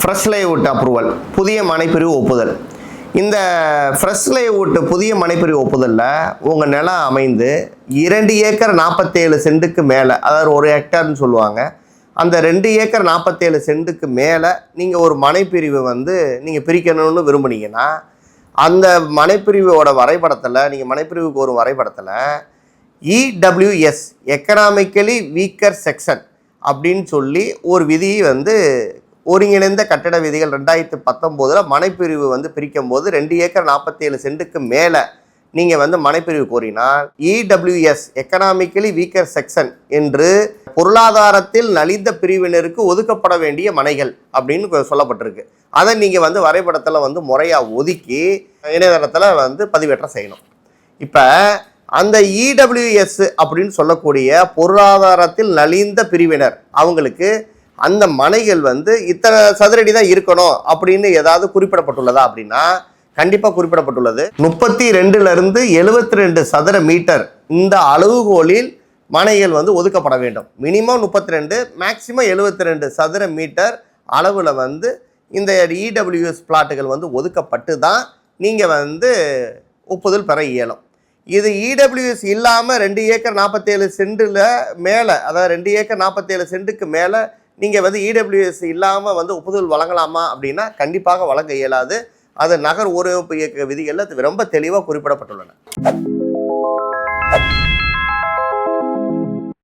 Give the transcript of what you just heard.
Fresh layout approval புதிய மனைப்பிரிவு ஒப்புதல். இந்த ஃப்ரெஷ் லேஅவுட் புதிய மனைப்பிரிவு ஒப்புதலில் உங்கள் நிலம் அமைந்து இரண்டு ஏக்கர் நாற்பத்தேழு சென்ட்டுக்கு மேலே அதாவது ஒரு ஹெக்டர்னு சொல்லுவாங்க அந்த ரெண்டு ஏக்கர் நாற்பத்தேழு சென்ட்டுக்கு மேலே நீங்கள் ஒரு மனைப்பிரிவை வந்து நீங்கள் பிரிக்கணும்னு விரும்புனீங்கன்னா அந்த மனைப்பிரிவோட வரைபடத்தில் நீங்கள் மனைப்பிரிவுக்கு ஒரு வரைபடத்தில் இடபிள்யூஎஸ் எக்கனாமிக்கலி வீக்கர் செக்ஷன் அப்படின்னு சொல்லி ஒரு விதி வந்து ஒருங்கிணைந்த கட்டட விதிகள் ரெண்டாயிரத்து பத்தொம்போதில் மனைப்பிரிவு வந்து பிரிக்கும் போது ரெண்டு ஏக்கர் நாற்பத்தேழு சென்ட்டுக்கு மேலே நீங்கள் வந்து மனைப்பிரிவு கோரினால் இடபிள்யூஎஸ் எக்கனாமிக்கலி வீக்கர் செக்ஷன் என்று பொருளாதாரத்தில் நலிந்த பிரிவினருக்கு ஒதுக்கப்பட வேண்டிய மனைகள் அப்படின்னு சொல்லப்பட்டிருக்கு. அதை நீங்கள் வந்து வரைபடத்தில் வந்து முறையாக ஒதுக்கி இணையதளத்தில் வந்து பதிவேற்றம் செய்யணும். இப்போ அந்த இடபிள்யூஎஸ் அப்படின்னு சொல்லக்கூடிய பொருளாதாரத்தில் நலிந்த பிரிவினர் அவங்களுக்கு அந்த மனைகள் வந்து இத்தனை சதுரடி தான் இருக்கணும் அப்படின்னு ஏதாவது குறிப்பிடப்பட்டுள்ளதா அப்படின்னா கண்டிப்பாக குறிப்பிடப்பட்டுள்ளது. முப்பத்தி ரெண்டுலேருந்து எழுபத்தி ரெண்டு சதுர மீட்டர் இந்த அளவுகோலில் மனைகள் வந்து ஒதுக்கப்பட வேண்டும். மினிமம் முப்பத்தி ரெண்டு மேக்சிமம் எழுபத்தி ரெண்டு சதுர மீட்டர் அளவில் வந்து இந்த இடபிள்யூஎஸ் பிளாட்டுகள் வந்து ஒதுக்கப்பட்டு தான் நீங்கள் வந்து ஒப்புதல் பெற இயலும். இது இடபிள்யூஎஸ் இல்லாமல் ரெண்டு ஏக்கர் நாற்பத்தேழு சென்டில் மேலே அதாவது ரெண்டு ஏக்கர் நாற்பத்தேழு சென்ட்டுக்கு மேலே நீங்கள் வந்து இடபிள்யூஎஸ் இல்லாமல் வந்து ஒப்புதல் வழங்கலாமா அப்படின்னா கண்டிப்பாக வழங்க இயலாது. அது நகர் ஊரமைப்பு இயக்க விதிகளில் ரொம்ப தெளிவாக குறிப்பிடப்பட்டுள்ளன.